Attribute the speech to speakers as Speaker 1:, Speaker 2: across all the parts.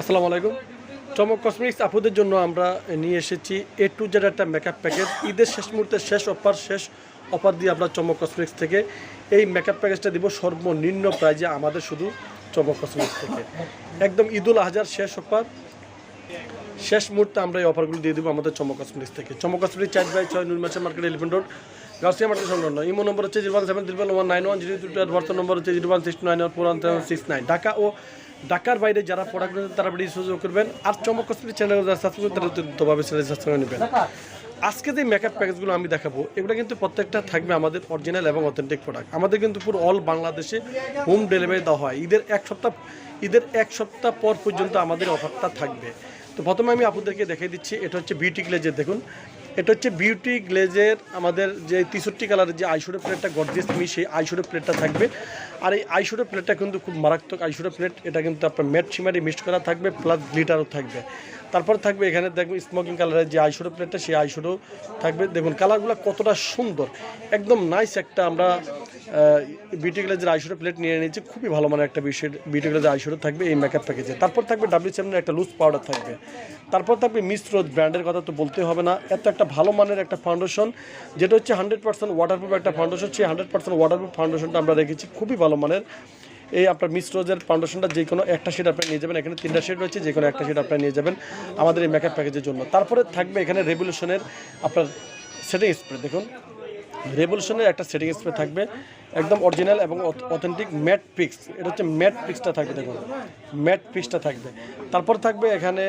Speaker 1: আসসালামু আলাইকুম। চমক কসমেটিক্স আপুদের জন্য আমরা নিয়ে এসেছি এ টু জেড একটা মেকআপ প্যাকেজ ঈদের শেষ মুহূর্তে শেষ অফার শেষ অফার দিয়ে আমরা চমক কসমেটিক্স থেকে এই মেকআপ প্যাকেজটা দিব সর্বনিম্ন প্রাইজে আমাদের শুধু চমক কসমেটিক্স থেকে। একদম ঈদুল আজহার শেষ অফার শেষ মুহূর্তে আমরা এই অফারগুলো দিয়ে দেবো আমাদের চমক কসমেটিক্স থেকে। চমক কসমেটিক্স চার বাই ছয় নুরমাচা market eleven road Garcia market সংলগ্ন। ইমো নম্বর হচ্ছে zero one seven triple one nine one zero two WhatsApp number হচ্ছে zero one six nine one four one seven six nine. Dhaka ও ঢাকার বাইরে যারা product নেন তারা বেশি সুযোগ করবেন। আর চমক কসমেটিক্স চ্যানেল যারা সাবস্ক্রাইব তারা দ্রুতভাবে চ্যানেল সাবস্ক্রাইব নেবেন। আজকে যে মেকআপ প্যাকেজগুলো আমি দেখাবো, এগুলো কিন্তু প্রত্যেকটা থাকবে আমাদের অরিজিনাল এবং অথেন্টিক প্রোডাক্ট আমাদের কিন্তু পুরো অল বাংলাদেশে হোম ডেলিভারি দেওয়া হয়। ঈদের এক সপ্তাহ, ঈদের এক সপ্তাহ পর পর্যন্ত আমাদের অফারটা থাকবে। তো প্রথমে আমি আপনাদেরকে দেখিয়ে দিচ্ছি, এটা হচ্ছে বিউটি গ্লেজের দেখুন। এটা হচ্ছে বিউটি গ্লেজের আমাদের যে তিষট্টি কালারের যে আইশুডো প্লেটটা গর্জিয়াস তুমি সেই আইশুডো প্লেটটা থাকবে। আর এই আইশুডো প্লেটটা কিন্তু খুব মারাত্মক আইশুডো প্লেট এটা কিন্তু আপনার ম্যাট সিমারি মিক্সড করা থাকবে প্লাস গ্লিটারও থাকবে। তারপর থাকবে এখানে দেখবেন স্মোকিং কালারের যে আইশুডো প্লেটটা সেই আইশুডো থাকবে। দেখুন কালারগুলো কতটা সুন্দর, একদম নাইস একটা আমরা বিউটি গ্লেজের আইশুডো প্লেট নিয়ে নিয়েছি, খুবই ভালো মানের একটা বিষয় বিউটি গ্লেজের আইশুডো থাকবে এই মেকআপ প্যাকেজে তারপর থাকবে ডাব্লিউ সেভেনের একটা লুজ পাউডার থাকবে। তারপর থাকবে মিশ্র ব্র্যান্ডের কথা তো বলতে হবে না, এত একটা ভালো মানের একটা ফাউন্ডেশন যেটা হচ্ছে হান্ড্রেড পার্সেন্ট ওয়াটারপ্রুফ একটা ফাউন্ডেশন সেই হান্ড্রেড পার্সেন্ট ওয়াটারপ্রুফ ফাউন্ডেশনটা আমরা রেখেছি, খুবই ভালো মানের। এই আপনার মিস রোজের ফাউন্ডেশনটা যে কোনো একটা শেড আপনি নিয়ে যাবেন, এখানে তিনটা শেড রয়েছে, যে কোনো একটা শেড আপনি নিয়ে যাবেন আমাদের এই মেকআপ প্যাকেজের জন্য। তারপরে থাকবে এখানে রেভলিউশনের আপনার সেটিং স্প্রে দেখুন। রেভলিউশনের একটা সেটিং স্প্রে থাকবে। একদম অরিজিনাল এবং অথেন্টিক ম্যাট পিক্স এটা হচ্ছে ম্যাট পিক্সটা থাকবে, দেখুন। ম্যাট পিক্সটা থাকবে। তারপর থাকবে এখানে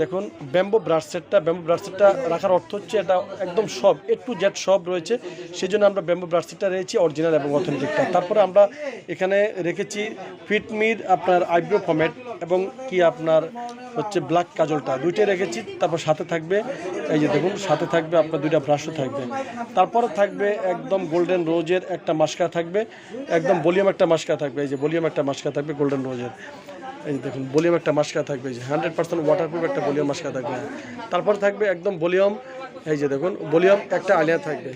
Speaker 1: দেখুন ব্যাম্বো ব্রাশ সেটটা ব্যাম্বো ব্রাশ সেটটা রাখার অর্থ হচ্ছে এটা একদম সব এ টু জেড সব রয়েছে। সেই জন্য আমরা ব্যাম্বো ব্রাশ সেটটা রেখেছি অরিজিনাল এবং অথেন্টিকটা তারপরে আমরা এখানে রেখেছি ফিটমির আপনার আইব্রো ফর্ম্যাট এবং কি আপনার হচ্ছে ব্ল্যাক কাজলটা। দুইটাই রেখেছি, তারপর সাথে থাকবে, এই যে দেখুন, সাথে থাকবে, আপনার দুইটা ব্রাশও থাকবে। তারপরে থাকবে একদম গোল্ডেন রোজের একটা মাস্কা থাকবে, একদম ভলিউম একটা মাস্কা থাকবে, এই যে ভলিউম একটা মাস্কা থাকবে গোল্ডেন রোজের এই দেখুন ভলিউম একটা মাস্কা থাকবে যে হান্ড্রেড পার্সেন্ট ওয়াটারপ্রুফ একটা ভলিউম মাস্কা থাকবে। তারপর থাকবে একদম ভলিউম এই যে দেখুন ভলিউম একটা আলিয়া থাকবে।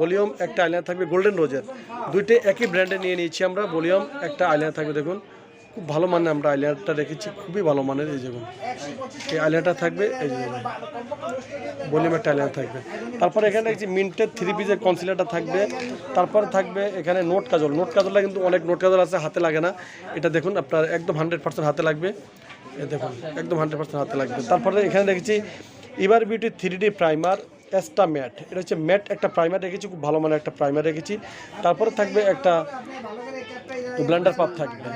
Speaker 1: ভলিউম একটা আলিয়া থাকবে গোল্ডেন রোজের দুইটা একই ব্র্যান্ডে নিয়ে নিয়েছি আমরা ভলিউম একটা আলিয়া থাকবে, দেখুন। খুব ভালো মানের আমরা আইলাইনারটা রেখেছি, খুবই ভালো মানের, এই দেখুন। এই আইলাইনারটা থাকবে, এই যে ভলিউম একটা আইলাইনার থাকবে। তারপর এখানে দেখছি মিন্টের থ্রি পিসের কনসিলারটা থাকবে, তারপর থাকবে এখানে নোট কাজল। নোট কাজলটা কিন্তু অনেক নোট কাজল আছে, হাতে লাগে না। এটা দেখুন, আপনার একদম হান্ড্রেড পার্সেন্ট হাতে লাগবে। এ দেখুন, একদম হান্ড্রেড পার্সেন্ট হাতে লাগবে। তারপরে এখানে দেখেছি ever beauty three D primer এসটা matte এটা হচ্ছে ম্যাট একটা প্রাইমার রেখেছি, খুব ভালো মানের একটা প্রাইমার রেখেছি। তারপরে থাকবে একটা ব্লেন্ডার পাপ থাকবে।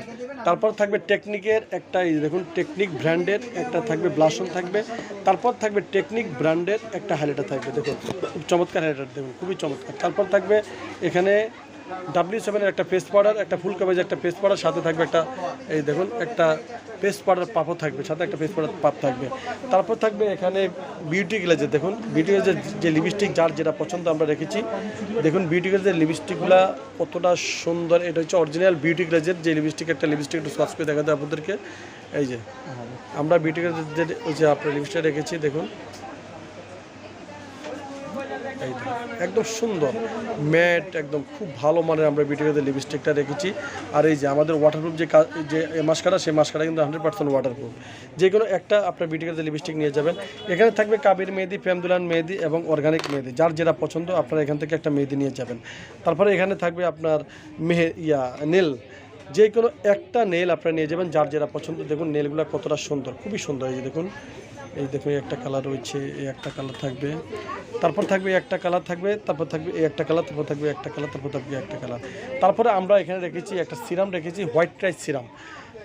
Speaker 1: তারপর থাকবে টেকনিকের একটা দেখুন টেকনিক ব্র্যান্ডের একটা থাকবে ব্লাসন থাকবে। তারপর থাকবে টেকনিক ব্র্যান্ডের একটা হাইলাইটার থাকবে, দেখুন। খুব চমৎকার হাইলাইটার দেখুন, খুবই চমৎকার। তারপর থাকবে এখানে ডাব্লিউ সেভেনের একটা পেস্ট পাউডার একটা ফুল কাবেজ একটা পেস্ট পাউডার সাথে থাকবে একটা এই দেখুন একটা পেস্ট পাউডার পাপও থাকবে সাথে একটা পেস্ট পাউডার পাপ থাকবে। তারপর থাকবে এখানে বিউটি গ্লেজের দেখুন বিউটি গ্লেজের যে লিপস্টিক যার যেটা পছন্দ আমরা রেখেছি দেখুন বিউটি গ্লেজের লিপস্টিকগুলো কতটা সুন্দর এটা হচ্ছে অরিজিনাল বিউটি গ্লেজের যে লিপস্টিক একটা লিপস্টিক একটু সার্চ করে দেখা দেখাতে আপনাদেরকে। এই যে আমরা বিউটি গ্লেজের ওই যে আপনার লিপস্টিক রেখেছি দেখুন, একদম সুন্দর, ম্যাট, একদম খুব ভালো মানের আমরা বিটিকেদের লিপস্টিকটা রেখেছি। আর এই যে আমাদের ওয়াটারপ্রুফ যে যে মাস্কারা, সেই মাস্কারা কিন্তু হান্ড্রেড পার্সেন্ট ওয়াটারপ্রুফ যে কোনো একটা আপনার বিটিকেদের লিপস্টিক নিয়ে যাবেন। এখানে থাকবে কাবির মেহেদি প্রেমদুলান মেহেদি এবং অর্গানিক মেহেদি। যার যেটা পছন্দ, আপনারা এখান থেকে একটা মেহেদি নিয়ে যাবেন। তারপরে এখানে থাকবে আপনার মেহে, ইয়া নীল যে কোনো একটা নেল আপনারা নিয়ে যাবেন, যার যেটা পছন্দ, দেখুন নেলগুলো কতটা সুন্দর, খুবই সুন্দর এই যে দেখুন। এই দেখো একটা কালার রয়েছে, এই একটা কালার থাকবে। তারপর থাকবে একটা কালার থাকবে, তারপর থাকবে এই একটা কালার তারপর থাকবে একটা কালার তারপর থাকবে একটা কালার তারপরে আমরা এখানে রেখেছি একটা সিরাম রেখেছি white rice serum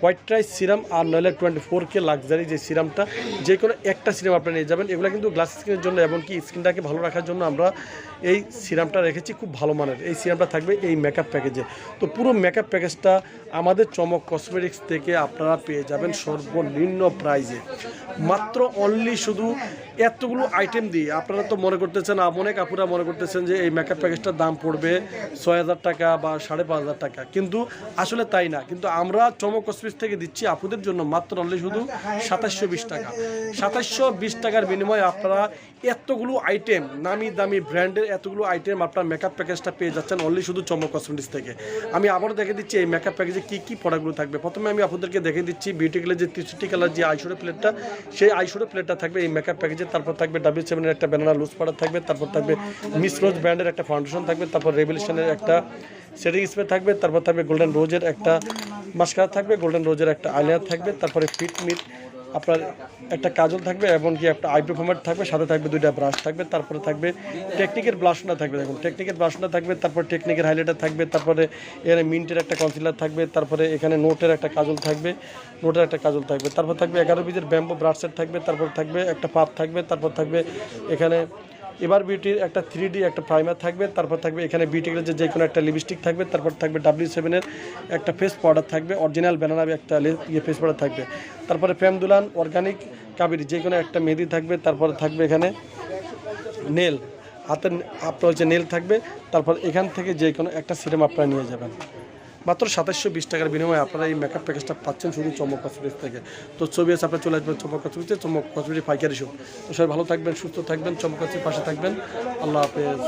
Speaker 1: white rice serum আর নইলে টোয়েন্টি ফোর কে লাক্সারি যে সিরামটা, যে কোনো একটা সিরাম আপনি নিয়ে যাবেন। এগুলো কিন্তু গ্লাস স্কিনের জন্য এমনকি স্কিনটাকে ভালো রাখার জন্য আমরা এই সিরামটা রেখেছি খুব ভালো মানের। এই সিরামটা থাকবে এই মেকআপ প্যাকেজে তো পুরো মেকআপ প্যাকেজটা আমাদের চমক কসমেটিক্স থেকে আপনারা পেয়ে যাবেন সর্বনিম্ন প্রাইজে মাত্র অনলি শুধু এতগুলো আইটেম দিয়ে। আপনারা তো মনে করতেছেন অনেক আপুরা মনে করতেছেন যে এই মেকআপ প্যাকেজটার দাম পড়বে ছয় হাজার টাকা বা সাড়ে পাঁচ হাজার টাকা। কিন্তু আসলে তাই না। কিন্তু আমরা চমক কসমেটিক্স কসমেটিক্স থেকে দিচ্ছি আপুদের জন্য মাত্র অনলি শুধু সাতাশশো বিশ টাকা। সাতাশশো বিশ টাকার বিনিময়ে আপনারা এতগুলো আইটেম নামি দামি ব্র্যান্ডের এতগুলো আইটেম আপনার মেকআপ প্যাকেজটা পেয়ে যাচ্ছেন অনলি শুধু চমক কসমেটিক্স থেকে। আমি আবারও দেখে দিচ্ছি এই মেকআপ প্যাকেজে কী কী প্রোডাক্টগুলো থাকবে। প্রথমে আমি আপনাদেরকে দেখে দিচ্ছি বিউটি গ্লের যে তিরিশটি কালার যে আইশোডো প্লেটটা সেই আইশোডো প্লেটটা থাকবে এই মেকআপ প্যাকেজে তারপর থাকবে ডাব্লিউ সেভেনের একটা ব্যানানা লুজ পাউডার থাকবে, তারপর থাকবে মিস রোজ ব্র্যান্ডের একটা ফাউন্ডেশন থাকবে, তারপর রেভলিউশনের একটা সেটিং স্প্রে থাকবে, তারপর থাকবে গোল্ডেন রোজের একটা মাস্কারা থাকবে গোল্ডেন রোজের একটা আইলাইনার থাকবে, তারপরে ফিট মিট আপনার একটা কাজল থাকবে এমনকি একটা আইব্রো ফর্মেট থাকবে, সাথে থাকবে দুইটা ব্রাশ থাকবে, তারপরে থাকবে টেকনিকের ব্লাশনা থাকবে, দেখুন টেকনিকের ব্লাশনা থাকবে, তারপর টেকনিকের হাইলাইটার থাকবে, তারপরে এখানে মিন্টের একটা কনসিলার থাকবে, তারপরে এখানে নোটের একটা কাজল থাকবে, নোটের একটা কাজল থাকবে, তারপর থাকবে এগারো পিসের ব্যাম্বো ব্রাশ সেট থাকবে, তারপর থাকবে একটা পাপ থাকবে, তারপর থাকবে এখানে এবার বিউটির একটা থ্রি একটা প্রাইমার থাকবে, তারপর থাকবে এখানে বিউটির যে যে কোনো একটা লিপস্টিক থাকবে, তারপর থাকবে ডাব্লিউ সেভেনের একটা ফেস পাউডার থাকবে অরিজিনাল ব্যানানা একটা ইয়ে ফেস পাউডার থাকবে। তারপরে প্রেম দুলান অর্গানিক কাবেরি যে কোনো একটা মেহেদি থাকবে, তারপরে থাকবে এখানে নেল হাতের আপনার হচ্ছে নেল থাকবে, তারপর এখান থেকে যে কোনো একটা সিরাম আপনারা নিয়ে যাবেন। মাত্র সাতাশশো বিশ টাকার বিনিময়ে আপনারা এই মেকআপ প্যাকেজটা পাচ্ছেন শুধু চমক কসমেটিক্স থেকে। তো ছবি আছে, আপনারা চলে আসবেন চমক কসমেটিক্সে, চমক কসমেটিক পাইকারি শো তো সবাই ভালো থাকবেন, সুস্থ থাকবেন, চমক কসমেটিক পাশে থাকবেন। আল্লাহ হাফেজ।